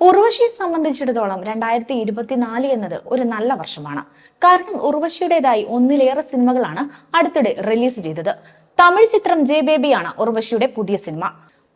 ഉർവശിയെ സംബന്ധിച്ചിടത്തോളം രണ്ടായിരത്തി ഇരുപത്തിനാല് എന്നത് ഒരു നല്ല വർഷമാണ്. കാരണം ഉർവശിയുടേതായി ഒന്നിലേറെ സിനിമകളാണ് അടുത്തിടെ റിലീസ് ചെയ്തത്. തമിഴ് ചിത്രം ജെ ബേബിയാണ് ഉർവശിയുടെ പുതിയ സിനിമ.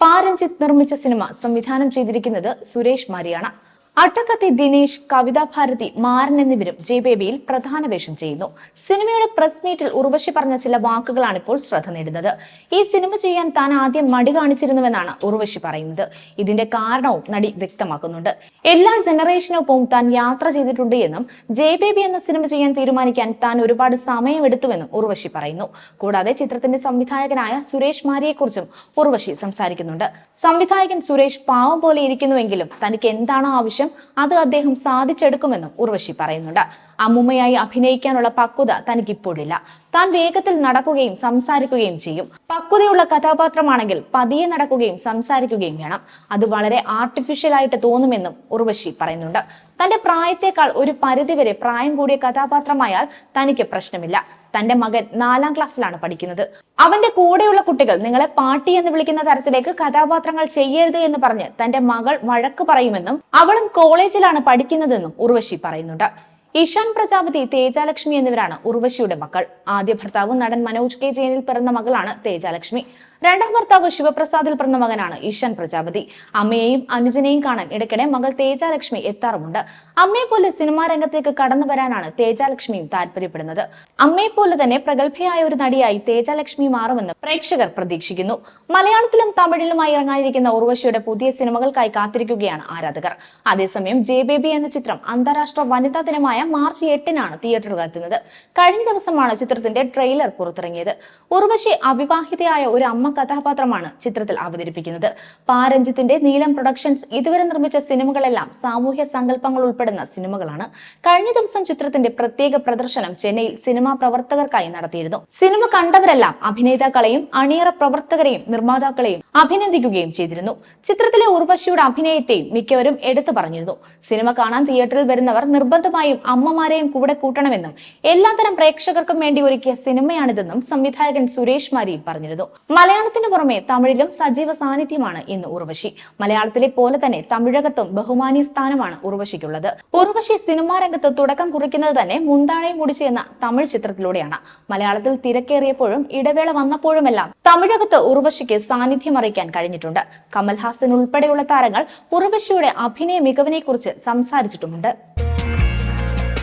പാരഞ്ചിത് നിർമ്മിച്ച സിനിമ സംവിധാനം ചെയ്തിരിക്കുന്നത് സുരേഷ് മാരിയാണ്. അട്ടക്കത്തി ദിനേശ് കവിതാ ഭാരതി മാരൻ എന്നിവരും ജെ ബേബിയിൽ പ്രധാന വേഷം ചെയ്യുന്നു. സിനിമയുടെ പ്രസ് മീറ്റിൽ ഉർവശി പറഞ്ഞ ചില വാക്കുകളാണ് ഇപ്പോൾ ശ്രദ്ധ നേടുന്നത്. ഈ സിനിമ ചെയ്യാൻ താൻ ആദ്യം മടി കാണിച്ചിരുന്നുവെന്നാണ് ഉർവശി പറയുന്നത്. ഇതിന്റെ കാരണവും നടി വ്യക്തമാക്കുന്നുണ്ട്. എല്ലാ ജനറേഷനൊപ്പവും താൻ യാത്ര ചെയ്തിട്ടുണ്ട് എന്നും ജെ ബേബി എന്ന സിനിമ ചെയ്യാൻ തീരുമാനിക്കാൻ താൻ ഒരുപാട് സമയമെടുത്തുവെന്നും ഉർവശി പറയുന്നു. കൂടാതെ ചിത്രത്തിന്റെ സംവിധായകനായ സുരേഷ് മാരിയെക്കുറിച്ചും ഉർവശി സംസാരിക്കുന്നുണ്ട്. സംവിധായകൻ സുരേഷ് പാവം പോലെ ഇരിക്കുന്നുവെങ്കിലും തനിക്ക് എന്താണോ ആവശ്യം? അത് അദ്ദേഹം സാധിച്ചെടുക്കുമെന്നും ഉർവശി പറയുന്നുണ്ട്. അമ്മുമ്മയായി അഭിനയിക്കാനുള്ള പക്വത തനിക്കിപ്പോഴില്ല. താൻ വേഗത്തിൽ നടക്കുകയും സംസാരിക്കുകയും ചെയ്യും. പക്വതയുള്ള കഥാപാത്രമാണെങ്കിൽ പതിയെ നടക്കുകയും സംസാരിക്കുകയും വേണം. അത് വളരെ ആർട്ടിഫിഷ്യൽ ആയിട്ട് തോന്നുമെന്നും ഉർവശി പറയുന്നുണ്ട്. തന്റെ പ്രായത്തേക്കാൾ ഒരു പരിധിവരെ പ്രായം കൂടിയ കഥാപാത്രമായാൽ തനിക്ക് പ്രശ്നമില്ല. തന്റെ മകൻ നാലാം ക്ലാസ്സിലാണ് പഠിക്കുന്നത്. അവന്റെ കൂടെയുള്ള കുട്ടികൾ നിങ്ങളെ പാട്ടി എന്ന് വിളിക്കുന്ന തരത്തിലേക്ക് കഥാപാത്രങ്ങൾ ചെയ്യരുത് എന്ന് പറഞ്ഞ് തന്റെ മകൾ വഴക്ക് പറയുമെന്നും അവളും കോളേജിലാണ് പഠിക്കുന്നതെന്നും ഉർവശി പറയുന്നുണ്ട്. ഇഷാൻ പ്രജാപതി തേജാലക്ഷ്മി എന്നിവരാണ് ഉർവശിയുടെ മക്കൾ. ആദ്യ ഭർത്താവ് നടൻ മനോജ് കെ ജയനിൽ പിറന്ന മകളാണ് തേജാലക്ഷ്മി. രണ്ടാം ഭർത്താവ് ശിവപ്രസാദിൽ പിറന്ന മകനാണ് ഈശാൻ പ്രജാപതി. അമ്മയെയും അനുജനെയും കാണാൻ ഇടയ്ക്കിടെ മകൾ തേജാലക്ഷ്മി എത്താറുമുണ്ട്. അമ്മയെ പോലെ സിനിമാ രംഗത്തേക്ക് കടന്നു വരാനാണ് തേജാലക്ഷ്മിയും താല്പര്യപ്പെടുന്നത്. അമ്മയെ പോലെ തന്നെ പ്രഗത്ഭയായ ഒരു നടിയായി തേജാലക്ഷ്മി മാറുമെന്ന് പ്രേക്ഷകർ പ്രതീക്ഷിക്കുന്നു. മലയാളത്തിലും തമിഴിലുമായി ഇറങ്ങാനിരിക്കുന്ന ഉർവശിയുടെ പുതിയ സിനിമകൾക്കായി കാത്തിരിക്കുകയാണ് ആരാധകർ. അതേസമയം ജെ ബേബി എന്ന ചിത്രം അന്താരാഷ്ട്ര വനിതാ ദിനമായ മാർച്ച് എട്ടിനാണ് തിയേറ്ററുകൾ എത്തുന്നത്. കഴിഞ്ഞ ദിവസമാണ് ചിത്രത്തിന്റെ ട്രെയിലർ പുറത്തിറങ്ങിയത്. ഉർവശി അവിവാഹിതയായ ഒരു അമ്മ കഥാപാത്രമാണ് ചിത്രത്തിൽ അവതരിപ്പിക്കുന്നത്. പാരഞ്ജിത്തിന്റെ നീലം പ്രൊഡക്ഷൻസ് ഇതുവരെ നിർമ്മിച്ച സിനിമകളെല്ലാം സാമൂഹ്യ സങ്കല്പങ്ങൾ ഉൾപ്പെടുന്ന സിനിമകളാണ്. കഴിഞ്ഞ ദിവസം ചിത്രത്തിന്റെ പ്രത്യേക പ്രദർശനം ചെന്നൈയിൽ സിനിമാ പ്രവർത്തകർക്കായി നടത്തിയിരുന്നു. സിനിമ കണ്ടവരെല്ലാം അഭിനേതാക്കളെയും അണിയറ പ്രവർത്തകരെയും നിർമ്മാതാക്കളെയും അഭിനന്ദിക്കുകയും ചെയ്തിരുന്നു. ചിത്രത്തിലെ ഉർവശിയുടെ അഭിനയത്തെയും മിക്കവരും എടുത്തു പറഞ്ഞിരുന്നു. സിനിമ കാണാൻ തിയേറ്ററിൽ വരുന്നവർ നിർബന്ധമായും അമ്മമാരെയും കൂടെ കൂട്ടണമെന്നും എല്ലാത്തരം പ്രേക്ഷകർക്കും വേണ്ടി ഒരുക്കിയ സിനിമയാണിതെന്നും സംവിധായകൻ സുരേഷ് മാരി പറഞ്ഞിരുന്നു. മലയാളത്തിന് പുറമെ തമിഴിലും സജീവ സാന്നിധ്യമാണ് ഇന്ന് ഉർവശി. മലയാളത്തിലെ പോലെ തന്നെ തമിഴകത്തും ബഹുമാനീയ സ്ഥാനമാണ് ഉർവശിക്കുള്ളത്. ഉർവശി സിനിമാ രംഗത്ത് തുടക്കം കുറിക്കുന്നത് തന്നെ മുന്താണയും മുടിച്ച് എന്ന തമിഴ് ചിത്രത്തിലൂടെയാണ്. മലയാളത്തിൽ തിരക്കേറിയപ്പോഴും ഇടവേള വന്നപ്പോഴുമെല്ലാം തമിഴകത്ത് ഉർവശിക്ക് സാന്നിധ്യം അറിയിക്കാൻ കഴിഞ്ഞിട്ടുണ്ട്. കമൽഹാസൻ ഉൾപ്പെടെയുള്ള താരങ്ങൾ ഉർവശിയുടെ അഭിനയ മികവിനെ കുറിച്ച് സംസാരിച്ചിട്ടുമുണ്ട്.